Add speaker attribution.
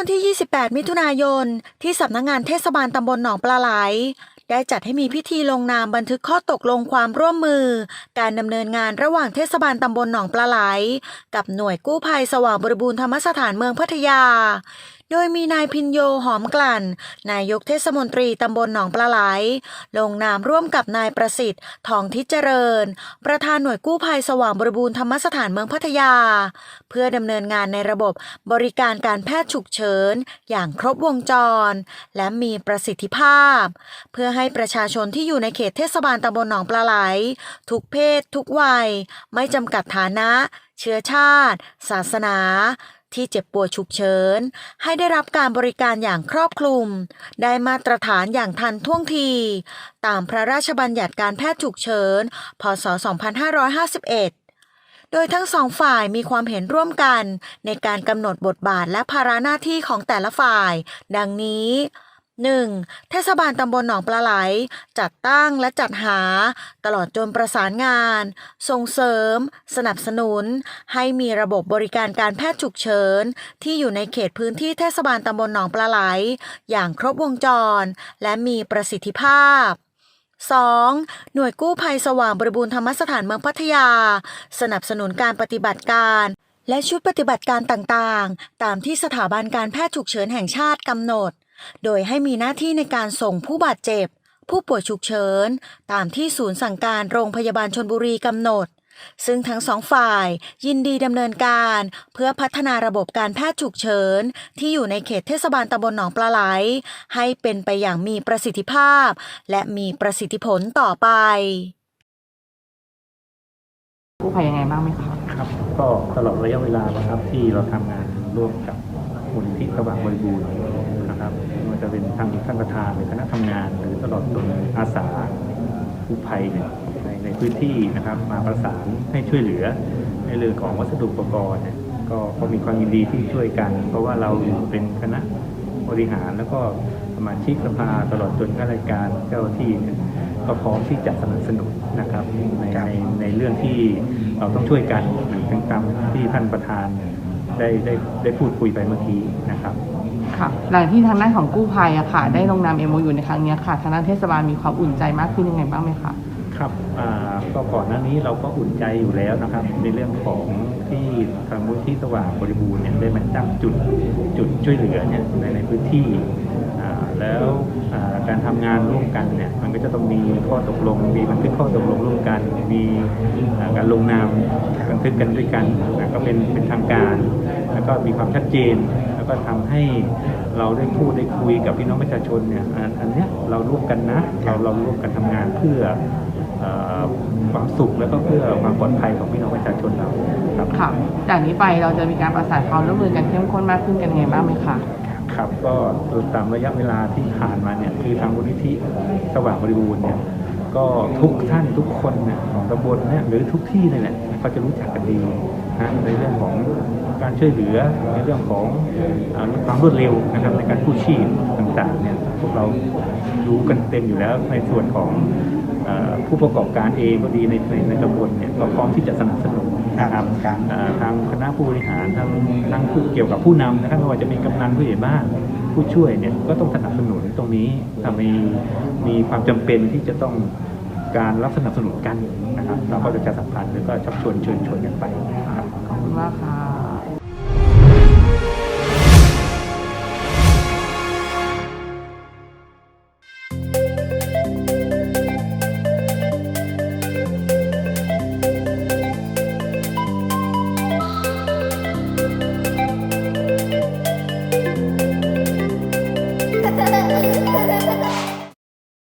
Speaker 1: ันที่ 28 มิถุนายน ที่สำนักงานเทศบาลตำบลหนองปลาไหล ได้จัดให้มีพิธีลงนามบันทึกข้อตกลงความร่วมมือ การดำเนินงานระหว่างเทศบาลตำบลหนองปลาไหล กับหน่วยกู้ภัยสว่างบริบูรณ์ธรรมสถานเมืองพัทยา โดยมีนายพินโยหอมกลั่น นายกเทศมนตรีตำบลหนองปลาไหล ลงนามร่วมกับนายประสิทธิ์ทองทิจเจริญ ประธานหน่วยกู้ภัยสว่างบริบูรณ์ธรรมสถานเมืองพัทยา เพื่อดำเนินงานในระบบบริการการแพทย์ฉุกเฉิน อย่างครบวงจร และมีประสิทธิภาพ เพื่อให้ประชาชนที่อยู่ในเขตเทศบาลตำบลหนองปลาไหล ทุกเพศ ทุกวัย ไม่จำกัดฐานะ เชื้อชาติ ศาสนา ที่เจ็บป่วยฉุกเฉิน ให้ได้รับการบริการอย่างครอบคลุม ได้มาตรฐานอย่างทันท่วงที ตามพระราชบัญญัติการแพทย์ฉุกเฉิน พศ 2551โดยทั้งสองฝ่ายมีความเห็นร่วมกันในการกำหนดบทบาทและภาระหน้าที่ของแต่ละฝ่าย ดังนี้ 1. เทศบาลตำบลหนองปลาไหล จัดตั้งและจัดหา ตลอดจนประสานงาน ส่งเสริม สนับสนุน ให้มีระบบบริการการแพทย์ฉุกเฉิน ที่อยู่ในเขตพื้นที่เทศบาลตำบลหนองปลาไหล อย่างครบวงจร และมีประสิทธิภาพ 2. หน่วยกู้ภัยสว่างบริบูรณ์ธรรมสถานเมืองพัทยา สนับสนุนการปฏิบัติการและชุดปฏิบัติการต่างๆ ตามที่สถาบันการแพทย์ฉุกเฉินแห่งชาติกำหนด โดยให้มีหน้าที่ในการส่งผู้บาดเจ็บ ผู้ป่วยฉุกเฉิน ตามที่ศูนย์สั่งการโรงพยาบาลชนบุรีกำหนด ซึ่งทั้งสองฝ่ายยินดีดำเนินการเพื่อพัฒนาระบบการแพทย์ฉุกเฉิน ที่อยู่ในเขตเทศบาลตำบลหนองปลาไหล ให้เป็นไปอย่างมีประสิทธิภาพ และมีประสิทธิผลต่อไป
Speaker 2: กู้ภัยยังไงบ้างไหมคะ
Speaker 3: ครับ ก็ตลอดระยะเวลานะครับที่เราทำงานร่วมกับมูลนิธิสว่างบริบูรณ์ นะครับไม่ว่าจะเป็นทางท่านประธานหรือคณะทำงาน หรือตลอดจนอาสากู้ภัยเนี่ยในในพื้นที่นะครับ มาประสานให้ช่วยเหลือในเรื่องของวัสดุอุปกรณ์เนี่ยก็ก็มีความยินดีที่ช่วยกัน เพราะว่าเราเป็นคณะบริหารแล้วก็สมาชิกสภาตลอดจนข้าราชการเจ้าหน้าที่เนี่ยก็พร้อมที่จะสนับสนุนนะครับในในในเรื่องที่เราต้องช่วยกันหรือถึงตามที่ท่านประธานได้ได้ได้พูดคุยไปเมื่อกี้นะครับ
Speaker 2: ค่ะ หลังที่ทางด้านของกู้ภัยอะค่ะ ได้ลงนาม MOU ในครั้งเนี้ยค่ะ ทางด้านเทศบาลมีความอุ่นใจมากขึ้นยังไงบ้างไหมคะ
Speaker 3: ครับอ่าก็ก่อนหน้านี้เราก็อุ่นใจอยู่แล้วนะครับ ในเรื่องของที่ทางมูลที่สว่างบริบูรณ์เนี่ยได้มาตั้งจุดจุดช่วยเหลือเนี่ยในในพื้นที่อ่าแล้วอ่าการทำงานร่วมกันเนี่ยมันก็จะต้องมีข้อตกลง มีบันทึกข้อตกลงร่วมกัน มีอ่าการลงนามบันทึกกันด้วยกันนะก็เป็นเป็นทางการ แล้วก็มีความชัดเจน ก็ทำให้เราได้พูดได้คุยกับพี่น้องประชาชนเนี่ยอันอันเนี้ยเราร่วมกันนะเราเราร่วมกันทำงานเพื่อเอ่อความสุขแล้วก็เพื่อความปลอดภัยของพี่น้องประชาชนเราครับ
Speaker 2: ค่ะจากนี้ไปเราจะมีการประสานความร่วมมือกันเข้มข้นมากขึ้นกันยังไงบ้างไหมคะ
Speaker 3: ครับก็ตามระยะเวลาที่ผ่านมาเนี่ยคือทางมูลนิธิสว่างบริบูรณ์เนี่ย ก็ทุกท่านทุกคนเนี่ยของตำบลเนี่ยหรือทุกที่เลยเนี่ยเขาจะรู้จักกันดีนะในเรื่องของการช่วยเหลือในเรื่องของอาความรวดเร็วนะครับในการกู้ชีพต่างๆเนี่ยพวกเรารู้กันเต็มอยู่แล้วในส่วนของเอ่อผู้ประกอบการเองก็ดีในในในตำบลเนี่ยก็พร้อมที่จะสนับสนุนนะครับ
Speaker 4: ครับ
Speaker 3: เอ่อทางคณะผู้บริหารทางทางผู้เกี่ยวกับผู้นำนะครับไม่ว่าจะเป็นกำนันผู้ใหญ่บ้านผู้ช่วยเนี่ยก็ต้องสนับสนุนตรงนี้ทำให้ มีความจำเป็นที่จะต้องการรับสนับสนุนกันนะครับเราก็จะสัมพันธ์แล้วก็ชักชวนเชิญชวนกันไปนะครับ
Speaker 2: ขอบคุณมากค่ะ